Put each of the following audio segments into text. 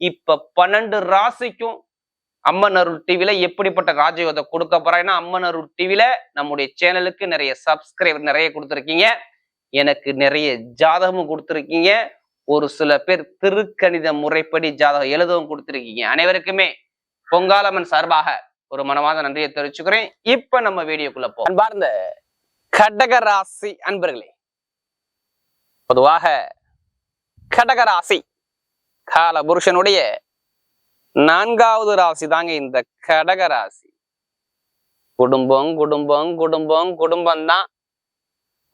இப்ப பன்னெண்டு ராசிக்கும் அம்மன் அருள் டிவில எப்படிப்பட்ட ராஜயோகத்தை கொடுக்க போறாங்கன்னா அம்மன் அருள் டிவில நம்முடைய சேனலுக்கு நிறைய சப்ஸ்கிரைபர் நிறைய கொடுத்துருக்கீங்க. எனக்கு நிறைய ஜாதகமும் கொடுத்துருக்கீங்க. ஒரு சில பேர் திருக்கணித முறைப்படி ஜாதகம் எழுதவும் கொடுத்துருக்கீங்க. அனைவருக்குமே பொங்காலம்மன் சார்பாக ஒரு மனமாத நன்றியை தெரிவிச்சுக்கிறேன். இப்ப நம்ம வீடியோக்குள்ள போ அன்பார்ந்த கடக ராசி அன்பர்களே. பொதுவாக கடக ராசி கால புருஷனுடைய நான்காவது ராசி தாங்க இந்த கடக ராசி. குடும்பம் குடும்பம் குடும்பம் குடும்பம் தான்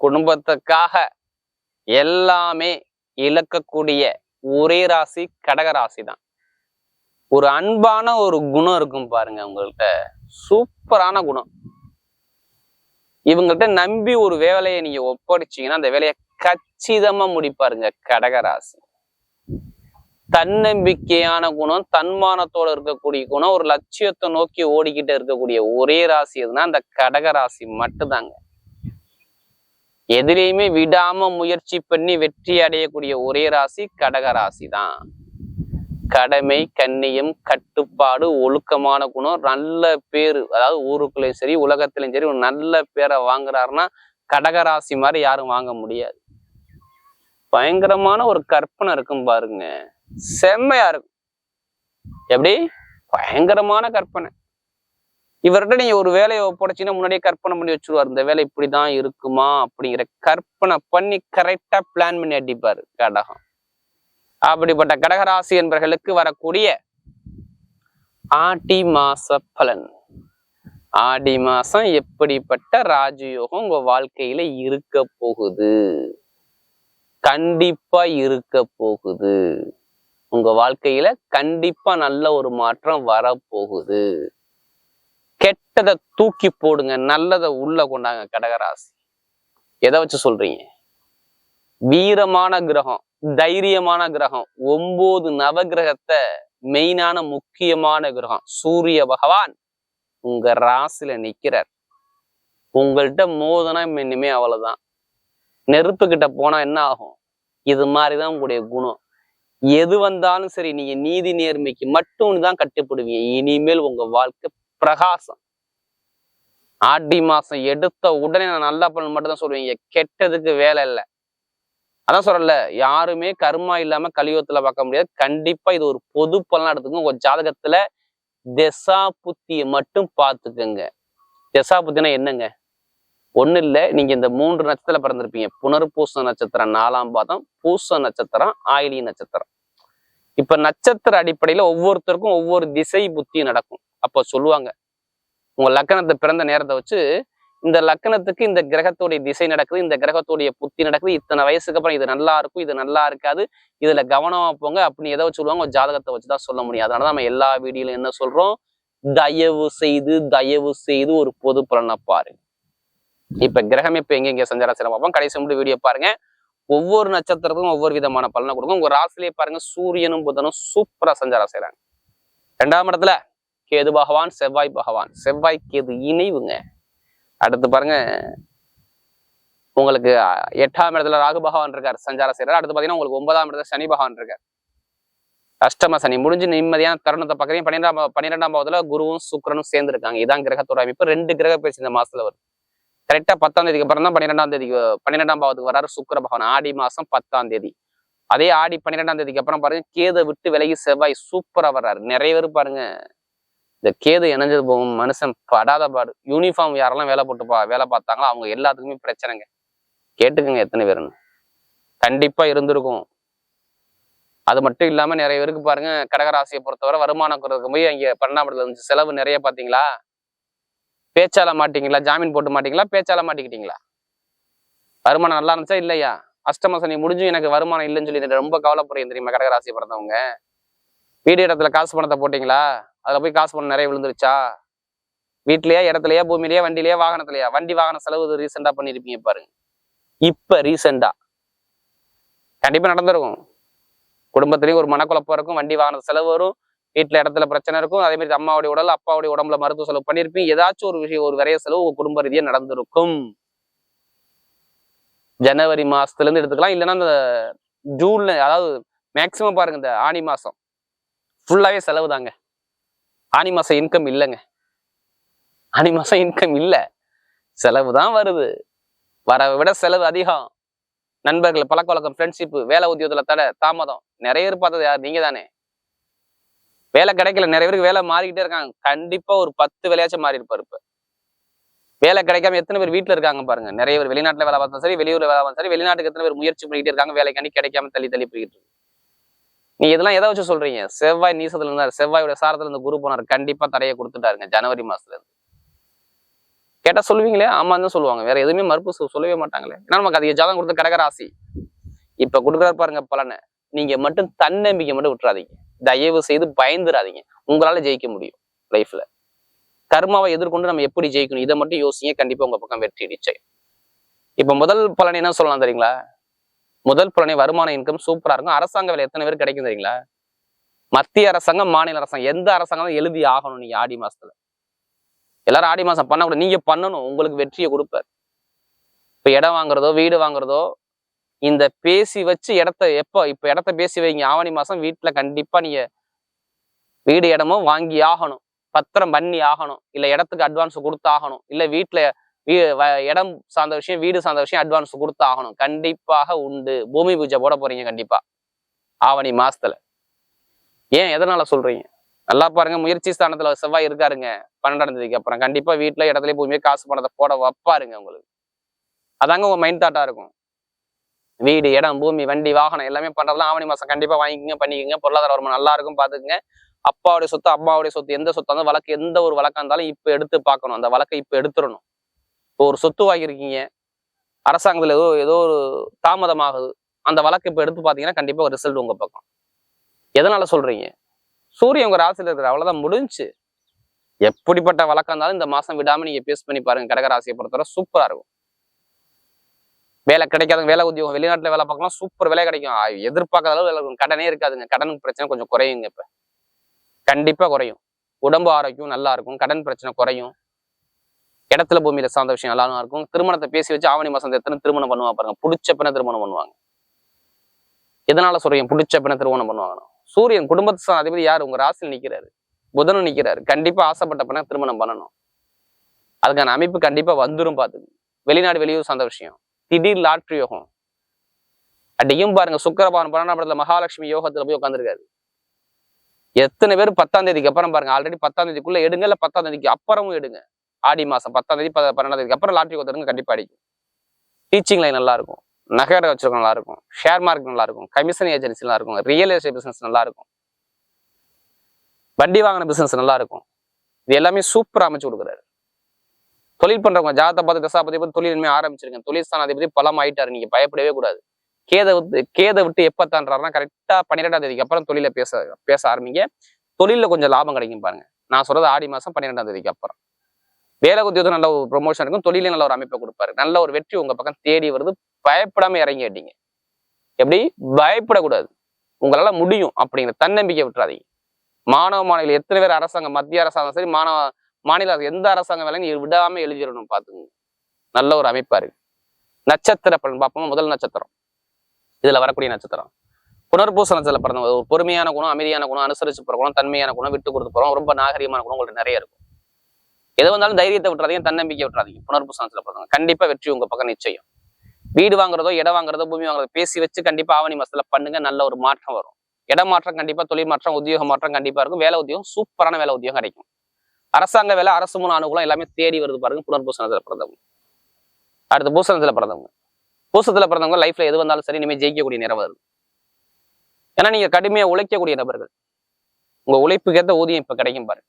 குடும்பத்துக்காக எல்லாமே இழக்கக்கூடிய ஒரே ராசி கடக ராசி தான். ஒரு அன்பான ஒரு குணம் இருக்கும் பாருங்க உங்கள்கிட்ட சூப்பரான குணம். இவங்கள்ட்ட நம்பி ஒரு வேலையை நீங்க ஒப்படைச்சீங்கன்னா அந்த வேலையை கச்சிதமா முடிப்பாருங்க கடகராசி தன்னம்பிக்கையான குணம் தன்மானத்தோட இருக்கக்கூடிய குணம் ஒரு லட்சியத்தை நோக்கி ஓடிக்கிட்டு இருக்கக்கூடிய ஒரே ராசி எதுனா அந்த கடகராசி மட்டும்தாங்க. எதிலையுமே விடாம முயற்சி பண்ணி வெற்றி அடையக்கூடிய ஒரே ராசி கடகராசி தான் கடமை கண்ணியம் கட்டுப்பாடு ஒழுக்கமான குணம் நல்ல பேரு அதாவது ஊருக்குள்ளேயும் சரி உலகத்திலையும் சரி ஒரு நல்ல பேரை வாங்குறாருன்னா கடகராசி மாதிரி யாரும் வாங்க முடியாது. பயங்கரமான ஒரு கற்பனை இருக்கும் பாருங்க. செம்மையா இருக்கும். எப்படி? பயங்கரமான கற்பனை. இவர்கிட்ட நீங்க ஒரு வேலையை ஒப்படைச்சீங்கன்னா முன்னாடியே கற்பனை பண்ணி வச்சிருவார். இந்த வேலை இப்படிதான் இருக்குமா? அப்படிங்கிற கற்பனை பண்ணி கரெக்டா பிளான் பண்ணி அடிப்பாரு கடகம். அப்படிப்பட்ட கடகராசி என்பவர்களுக்கு வரக்கூடிய ஆடி மாச பலன். ஆடி மாசம் எப்படிப்பட்ட ராஜயோகம் உங்க வாழ்க்கையில இருக்க போகுது? கண்டிப்பா இருக்க போகுது. உங்க வாழ்க்கையில கண்டிப்பா நல்ல ஒரு மாற்றம் வரப்போகுது. கெட்டதை தூக்கி போடுங்க நல்லதை உள்ள கொண்டாங்க கடகராசி. எதை வச்சு சொல்றீங்க? வீரமான கிரகம் தைரியமான கிரகம் ஒன்பது நவகிரகத்தை மெயினான முக்கியமான கிரகம் சூரிய பகவான் உங்க ராசில நிக்கிறார். உங்கள்கிட்ட மோதனா இனிமே அவ்வளவுதான். நெருப்பு கிட்ட போனா என்ன ஆகும்? இது மாதிரிதான் உங்களுடைய குணம். எது வந்தாலும் சரி நீங்க நீதி நேர்மைக்கு மட்டும் தான் கட்டுப்படுவீங்க. இனிமேல் உங்க வாழ்க்கை பிரகாசம். ஆடி மாசம் எடுத்த உடனே நான் நல்ல பலன் மட்டும் தான் சொல்லுவீங்க கெட்டதுக்கு வேலை இல்லை. அதான் சொல்றல யாருமே கர்மா இல்லாம கலியுகத்துல பார்க்க முடியாது. கண்டிப்பா இது ஒரு பொது பலனா எடுத்துக்கோங்க. உங்க ஜாதகத்துல திசா புத்தியை மட்டும் பார்த்துக்குங்க. திசா புத்தினா என்னங்க? ஒண்ணு இல்ல. நீங்க இந்த மூன்று நட்சத்திரம் பிறந்திருப்பீங்க. புனர்பூச நட்சத்திரம் நாலாம் பாதம் பூச நட்சத்திரம் ஆயிலி நட்சத்திரம். இப்ப நட்சத்திர அடிப்படையில ஒவ்வொருத்தருக்கும் ஒவ்வொரு திசை புத்தி நடக்கும். அப்போ சொல்லுவாங்க உங்க லக்கணத்தை பிறந்த நேரத்தை வச்சு இந்த லக்கணத்துக்கு இந்த கிரகத்துடைய திசை நடக்குது இந்த கிரகத்துடைய புத்தி நடக்குது இத்தனை வயசுக்கு அப்புறம் இது நல்லா இருக்கும் இது நல்லா இருக்காது இதுல கவனமா போங்க அப்படின்னு ஏதோ வச்சு சொல்லுவாங்க ஒரு ஜாதகத்தை வச்சுதான் சொல்ல முடியும். அதனால நம்ம எல்லா வீடியோலையும் என்ன சொல்றோம் தயவு செய்து தயவு செய்து ஒரு பொது பலனை பாருங்க. இப்ப கிரகம் இப்ப எங்க எங்க சஞ்சார சிறப்பு பார்ப்போம். கடைசி மட்டும் வீடியோ பாருங்க. ஒவ்வொரு நட்சத்திரத்துக்கும் ஒவ்வொரு விதமான பலனை கொடுக்கும். உங்க ராசிலேயே பாருங்க சூரியனும் புதனும் சூப்பரா சஞ்சாரம் செய்யறாங்க. ரெண்டாம் இடத்துல கேது பகவான் செவ்வாய் பகவான். செவ்வாய் கேது இணைவுங்க. அடுத்து பாருங்க உங்களுக்கு எட்டாம் இடத்துல ராகு பகவான் இருக்கார் சஞ்சாரம் செய்யறாரு. அடுத்து பாத்தீங்கன்னா உங்களுக்கு ஒன்பதாம் இடத்துல சனி பகவான் இருக்கார். அஷ்டம சனி முடிஞ்சு நிம்மதியான தருணத்தை பார்க்கறீங்க. பன்னிரெண்டாம் பன்னிரெண்டாம் பாவத்துல குருவும் சுக்கிரனும் சேர்ந்து இருக்காங்க இதான் கிரகத்தோட அமைப்பு. ரெண்டு கிரக பேச்சு இந்த மாசத்துல வருது. கரெக்டா பத்தாம் தேதிக்கு அப்புறம் தான் பன்னிரெண்டாம் தேதிக்கு பன்னிரெண்டாம் பாவத்துக்கு வராரு சுக்கர பகவான். ஆடி மாசம் பத்தாம் தேதி. அதே ஆடி பன்னிரெண்டாம் தேதிக்கு அப்புறம் பாருங்க கேதை விட்டு விலகி செவ்வாய் சூப்பரா வர்றாரு. நிறைய பேர் பாருங்க இந்த கேது இணைஞ்சது போகும் மனுஷன் படாத பாடு. யூனிஃபார்ம் யாரெல்லாம் வேலை போட்டு பா வேலை பார்த்தாங்களோ அவங்க எல்லாத்துக்குமே பிரச்சனைங்க. கேட்டுக்கோங்க எத்தனை பேருன்னு. கண்டிப்பா இருந்திருக்கும். அது மட்டும் இல்லாம நிறைய பேருக்கு பாருங்க கடகராசியை பொறுத்தவரை வருமானம் குறைக்கும் போய் அங்க பன்னெண்டாம் இடத்துல இருந்துச்சு. செலவு நிறைய பாத்தீங்களா பேச்சால மாட்டிங்களா ஜாமீன் போட்டு மாட்டிங்களா? பேச்சால மாட்டிக்கிட்டீங்களா? வருமானம் நல்லா இருந்துச்சா? இல்லையா? அஷ்டம சனி முடிஞ்சும் எனக்கு வருமானம் இல்லைன்னு சொல்லி எனக்கு ரொம்ப கவலைப்படுறேன் தெரியுமா? கடகராசி பிறந்தவங்க. வீடு இடத்துல காசு பணத்தை போட்டிங்களா? அதில் போய் காசு பணம் நிறைய விழுந்துருச்சா? வீட்லயே இடத்துலயே பூமியிலயா வண்டிலேயே வாகனத்துலயா? வண்டி வாகன செலவு ரீசெண்டா பண்ணிருப்பீங்க பாருங்க. இப்ப ரீசெண்டா கண்டிப்பா நடந்திருக்கும். குடும்பத்திலயும் ஒரு மனக்குழப்பம் இருக்கும். வண்டி வாகன செலவு வரும். வீட்டுல இடத்துல பிரச்சனை இருக்கும். அதே மாதிரி அம்மாவுடைய உடல் அப்பாவுடைய உடம்புல மருத்துவ செலவு பண்ணியிருப்பீங்க. ஏதாச்சும் ஒரு விஷயம் ஒரு விரைய செலவு உங்க குடும்ப ரீதியாக நடந்திருக்கும். ஜனவரி மாசத்துல இருந்து எடுத்துக்கலாம். இல்லைன்னா இந்த ஜூன்ல அதாவது மேக்சிமம் பாருங்க இந்த ஆனி மாசம். ஃபுல்லாவே செலவு தாங்க. ஆனி மாசம் இன்கம் இல்லைங்க. ஆனி மாசம் இன்கம் இல்லை. செலவு தான் வருது. வரவை விட செலவு அதிகம். நண்பர்கள் பழக்க வழக்கம் ஃப்ரெண்ட்ஷிப் வேலை உத்தியோகத்தில் தடை தாமதம். நிறைய பேர் பார்த்தது யார்? நீங்க தானே வேலை கிடைக்கல. நிறைய பேருக்கு வேலை மாறிக்கிட்டே இருக்காங்க. கண்டிப்பா ஒரு பத்து வேலையாச்சும் மாறி இருப்பாரு இப்ப. வேலை கிடைக்காம எத்தனை பேர் வீட்டுல இருக்காங்க பாருங்க. நிறைய பேர் வெளிநாட்டுல வேலை பார்த்தா சரி வெளியூர்ல வேலை பார்த்தாலும் சரி வெளிநாட்டுக்கு எத்தனை பேர் முயற்சி பண்ணிக்கிட்டே இருக்காங்க. வேலைக்காண்டி கிடைக்காம தள்ளி தள்ளி போயிட்டு இருக்கு. நீ இதெல்லாம் எதை வச்சு சொல்றீங்க? செவ்வாய் நீசத்துல இருந்தாரு. செவ்வாயோட சாரத்துல இருந்து குரு போனார். கண்டிப்பா தடையை கொடுத்துட்டாருங்க ஜனவரி மாசத்துல இருந்து. கேட்டா சொல்லுவீங்களே? ஆமான்னு தான் சொல்லுவாங்க. வேற எதுவுமே மறுப்பு சொல்லவே மாட்டாங்களே. ஏன்னா நமக்கு அதிக ஜாதகம் கொடுத்த கடகராசி இப்ப கொடுக்குறாரு பாருங்க பலனை. நீங்க மட்டும் தன்னம்பிக்கை மட்டும் விட்டுறாதீங்க. தயவு செய்து பயந்துராதீங்க. உங்களால ஜெயிக்க முடியும் லைஃப்ல. கர்மாவை எதிர்கொண்டு நம்ம எப்படி ஜெயிக்கணும்? இதை மட்டும் யோசிங்க. கண்டிப்பா உங்க பக்கம் வெற்றி நிச்சயம். இப்ப முதல் பலன் என்ன சொல்லலாம் தெரியுங்களா? முதல் பலனை வருமான இன்கம் சூப்பரா இருக்கும். அரசாங்க வேலை எத்தனை பேர் கிடைக்கும் தெரியுங்களா? மத்திய அரசாங்கம் மாநில அரசாங்கம். எந்த அரசாங்கம் எழுதி ஆகணும் நீங்க ஆடி மாசத்துல. எல்லாரும் ஆடி மாசம் பண்ணக்கூடாது. நீங்க பண்ணணும். உங்களுக்கு வெற்றியை கொடுப்பார். இப்ப இடம் வாங்குறதோ வீடு வாங்குறதோ இந்த பேசி வச்சு இடத்த எப்போ இப்போ இடத்த பேசி வைங்க. ஆவணி மாதம் வீட்டில் கண்டிப்பாக நீங்கள் வீடு இடமும் வாங்கி ஆகணும். பத்திரம் பண்ணி ஆகணும். இல்லை இடத்துக்கு அட்வான்ஸ் கொடுத்து ஆகணும். வீட்டில் வீ இடம் சார்ந்த விஷயம் வீடு சார்ந்த விஷயம் அட்வான்ஸ் கொடுத்து ஆகணும். கண்டிப்பாக உண்டு. பூமி பூஜை போட போறீங்க கண்டிப்பாக ஆவணி மாசத்துல. ஏன் எதனால சொல்றீங்க? நல்லா பாருங்க. முயற்சி ஸ்தானத்துல செவ்வாய் இருக்காருங்க. பன்னெண்டாம் தேதிக்கு அப்புறம். கண்டிப்பா வீட்டுல இடத்துல பூமியை காசு பணத்தை போட வைப்பாருங்க உங்களுக்கு. அதாங்க உங்க மைண்ட் தாட்டா இருக்கும். வீடு இடம் பூமி வண்டி வாகனம் எல்லாமே பண்றதுலாம் ஆவணி மாசம் கண்டிப்பா வாங்கிக்கங்க பண்ணிக்கங்க. பொருளாதார வருமானம் நல்லா இருக்கும் பாத்துக்கங்க. அப்பாவுடைய சொத்து அம்மாவுடைய சொத்து எந்த சொத்தா இருந்தாலும் வழக்கு எந்த ஒரு வழக்கா இருந்தாலும் இப்ப எடுத்து பார்க்கணும் அந்த வழக்கை இப்ப எடுத்துடணும். இப்போ ஒரு சொத்து வாங்கியிருக்கீங்க. அரசாங்கத்தில் ஏதோ ஏதோ ஒரு தாமதமாகுது. அந்த வழக்கு இப்போ எடுத்து பார்த்தீங்கன்னா கண்டிப்பாக ஒரு ரிசல்ட் உங்க பக்கம். எதனால சொல்றீங்க? சூரியன் உங்க ராசியில் இருக்கிற அவ்வளோதான் முடிஞ்சுச்சு எப்படிப்பட்ட வழக்கம் இருந்தாலும் இந்த மாதம் விடாம நீங்க பேஸ் பண்ணி பாருங்க. கடகராசியை பொறுத்தவரை சூப்பராக இருக்கும். வேலை கிடைக்காத வேலை உத்தியோகம் வெளிநாட்டுல வேலை பார்க்கலாம் சூப்பர் வேலை கிடைக்கும். எதிர்பார்க்காத அளவு வேலை கடனே இருக்காதுங்க. கடன் பிரச்சனை கொஞ்சம் குறையுங்க இப்ப. கண்டிப்பா குறையும். உடம்பு ஆரோக்கியம் நல்லா இருக்கும். கடன் பிரச்சனை குறையும். இடத்துல பூமியில சார்ந்த விஷயம் நல்லா இருக்கும். திருமணத்தை பேசி வச்சு ஆவணி மாசம் எத்தனை திருமணம் பண்ணுவா பாருங்க. பிடிச்ச பின்ன திருமணம் பண்ணுவாங்க. எதனால சொல்றீங்க? பிடிச்ச பின்ன திருமணம் பண்ணுவாங்க சூரியன் குடும்பத்து அதிபதி யார்? உங்க ராசியில் நிக்கிறாரு. புதனும் நிக்கிறாரு. கண்டிப்பா ஆசைப்பட்ட பின்ன திருமணம் பண்ணணும். அதுக்கான அமைப்பு கண்டிப்பா வந்துரும் பாத்துக்கு வெளிநாடு வெளியூர் சார்ந்த விஷயம். திடீர் லாட்ரி யோகம். அடியும் பாருங்க சுக்கரபான் பன்னெண்டாம் படத்துல மகாலட்சுமி யோகத்துல போய் உட்காந்துருக்காரு எத்தனை பேர் பத்தாம் தேதிக்கு அப்புறம் பாருங்க ஆல்ரெடி பத்தாம் தேதிக்குள்ள எடுங்க இல்ல பத்தாம் தேதிக்கு அப்புறமும் எடுங்க. ஆடி மாசம் பத்தாம் தேதி பன்னெண்டாம் தேதிக்கு அப்புறம் லாட்ரி கொடுத்துருங்க கண்டிப்பா அடிக்கும். டீச்சிங் லைன் நல்லா இருக்கும் நகர வச்சிருக்க நல்லா இருக்கும் ஷேர் மார்க்கெட் நல்லா இருக்கும் கமிஷன் ஏஜென்சி நல்லா இருக்கும் ரியல் எஸ்டேட் பிசினஸ் நல்லா இருக்கும் வண்டி வாங்கின பிசினஸ் நல்லா இருக்கும் இது எல்லாமே சூப்பரா அமைச்சு கொடுக்குறாரு. தொழில் பண்றவங்க ஜாதத்தை பார்த்து தசாபதி பத்தி பார்த்து தொழில் இனிமே ஆரம்பிச்சிருங்க. தொழில் ஸ்தானாதிபதி பலம் ஆயிட்டாரு. நீங்க பயப்படவே கூடாது. கேதை விட்டு கேதை விட்டு எப்ப தாண்டாருன்னா கரெக்டா பன்னிரெண்டாம் தேதிக்கு அப்புறம் தொழில பேச பேச ஆரம்பிங்க. தொழில கொஞ்சம் லாபம் கிடைக்கும் பாருங்க. நான் சொல்றது ஆடி மாசம் பன்னிரெண்டாம் தேதிக்கு அப்புறம். வேலை உத்தியோகம் நல்ல ஒரு ப்ரொமோஷன் இருக்கும். தொழிலே நல்ல ஒரு அமைப்பை கொடுப்பாரு. நல்ல ஒரு வெற்றி உங்க பக்கம் தேடி வருது. பயப்படாம இறங்கி அடிங்க எப்படி? பயப்படக்கூடாது. உங்களால முடியும் அப்படிங்கிற தன்னம்பிக்கை விட்டுறாதீங்க. மாணவ மாணவிகள் எத்தனை பேர் அரசாங்கம் மத்திய அரசாங்கம் சரி மாணவ மாநில அரசு எந்த அரசாங்க வேலையும் நீ விடாம எழுதிடணும் பார்த்துங்க நல்ல ஒரு அமைப்பாக இருக்கு. நட்சத்திர பலன் பார்ப்போம் முதல் நட்சத்திரம். இதுல வரக்கூடிய நட்சத்திரம். புனர்பூச நட்சத்திரம் பிறந்தவங்க ஒரு பொறுமையான குணம் அமைதியான குணம் அனுசரிச்சு போற குணம் தன்மையான குணம் விட்டு கொடுத்து போகிறோம் ரொம்ப நாகரிகமான குணம் உங்களுக்கு நிறைய இருக்கும். எது வந்தாலும் தைரியத்தை விட்டுறாதீங்க தன்னம்பிக்கை விட்டுறாதீங்க. புனர்பூச நட்சத்திரம் பிறந்தவங்க கண்டிப்பா வெற்றி உங்க பக்கம் நிச்சயம். வீடு வாங்குறதோ இடம் வாங்குறதோ பூமி வாங்குறதோ பேசி வச்சு கண்டிப்பா ஆவணி மாதத்தில் பண்ணுங்க நல்ல ஒரு மாற்றம் வரும். இட மாற்றம் கண்டிப்பா தொழில் மாற்றம் உத்தியோக மாற்றம் கண்டிப்பா இருக்கும். வேலை உத்தியோகம் சூப்பரான வேலை உத்தியோகம் கிடைக்கும். அரசாங்க வேலை அரசு மூணு அனுகூலம் எல்லாமே தேடி வருது பாருங்க. புனர்பூசணத்துல பிறந்தவங்க. அடுத்து பூசணத்துல பிறந்தவங்க. பூசத்துல பிறந்தவங்க லைஃப்ல எது வந்தாலும் சரி இனிமேல் ஜெயிக்கக்கூடிய நிறம் வருது ஏன்னா நீங்க கடுமையா உழைக்கக்கூடிய நபர்கள். உங்க உழைப்புக்கு ஊதியம் இப்ப கிடைக்கும் பாருங்க.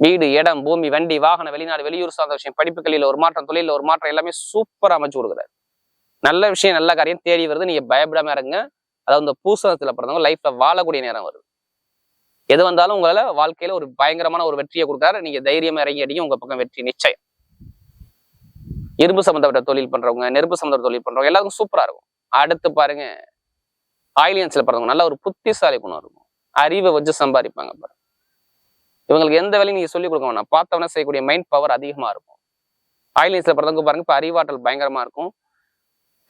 வீடு இடம் பூமி வண்டி வாகன வெளிநாடு வெளியூர் சார்ந்த விஷயம் படிப்புகளில் ஒரு மாற்றம் தொழிலில் ஒரு மாற்றம் எல்லாமே சூப்பர் அமைச்சு கொடுக்குறாரு. நல்ல விஷயம் நல்ல காரியம் தேடி வருது. நீங்க பயப்படாம இருங்க. அதாவது இந்த பூசணத்துல பிறந்தவங்க லைஃப்ல வாழக்கூடிய நேரம் வருது. எது வந்தாலும் உங்களால வாழ்க்கையில ஒரு பயங்கரமான ஒரு வெற்றியை கொடுக்குறாரு நீங்க தைரியமா இறங்கி அடிங்க உங்க பக்கம் வெற்றி நிச்சயம். இரும்பு சம்மந்தப்பட்ட தொழில் பண்றவங்க நெருப்பு சம்மந்தப்பட்ட தொழில் பண்றவங்க எல்லாருக்கும் சூப்பரா இருக்கும். அடுத்து பாருங்க ஆயிலியன்ஸ்ல பிறந்தவங்க நல்ல ஒரு புத்திசாலி குணம் இருக்கும். அறிவை வச்சு சம்பாதிப்பாங்க பாருங்க இவங்களுக்கு எந்த வேலையும் நீங்க சொல்லிக் கொடுக்க வேணாம். பார்த்தவன செய்யக்கூடிய மைண்ட் பவர் அதிகமா இருக்கும். ஆயிலியன்ஸில் பிறந்தவங்க பாருங்க இப்ப அறிவாற்றல் பயங்கரமா இருக்கும்.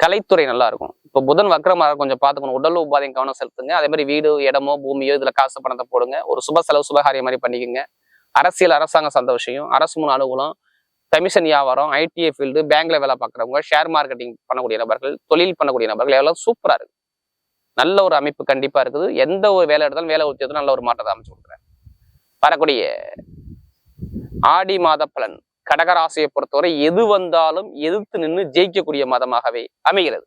கலைத்துறை நல்லா இருக்கும் இப்போ புதன் வக்கரமா கொஞ்சம் பார்த்துக்கணும். உடல் உபாதையும் கவனம் செலுத்துங்க. அதே மாதிரி வீடு இடமோ பூமியோ இதில் காசு பணத்தை போடுங்க. ஒரு சுப செலவு சுபகாரியம் மாதிரி பண்ணிக்கோங்க. அரசியல் அரசாங்கம் சந்த விஷயம். அரசு மூணு அலுவலம் கமிஷன் வியாபாரம் ஐடிஐ ஃபீல்டு பேங்க்ல வேலை பார்க்குறவங்க ஷேர் மார்க்கெட்டிங் பண்ணக்கூடிய நபர்கள் தொழில் பண்ணக்கூடிய நபர்கள் எவ்வளோ சூப்பராக இருக்கு. நல்ல ஒரு அமைப்பு கண்டிப்பாக இருக்குது. எந்த ஒரு வேலை எடுத்தாலும் வேலை உத்தியத்தில் நல்ல ஒரு மாற்றத்தை அமைச்சு கொடுக்குறேன். வரக்கூடிய ஆடி மாத பலன். கடகராசியை பொறுத்தவரை எது வந்தாலும் எதிர்த்து நின்று ஜெயிக்கக்கூடிய மதமாகவே அமைகிறது.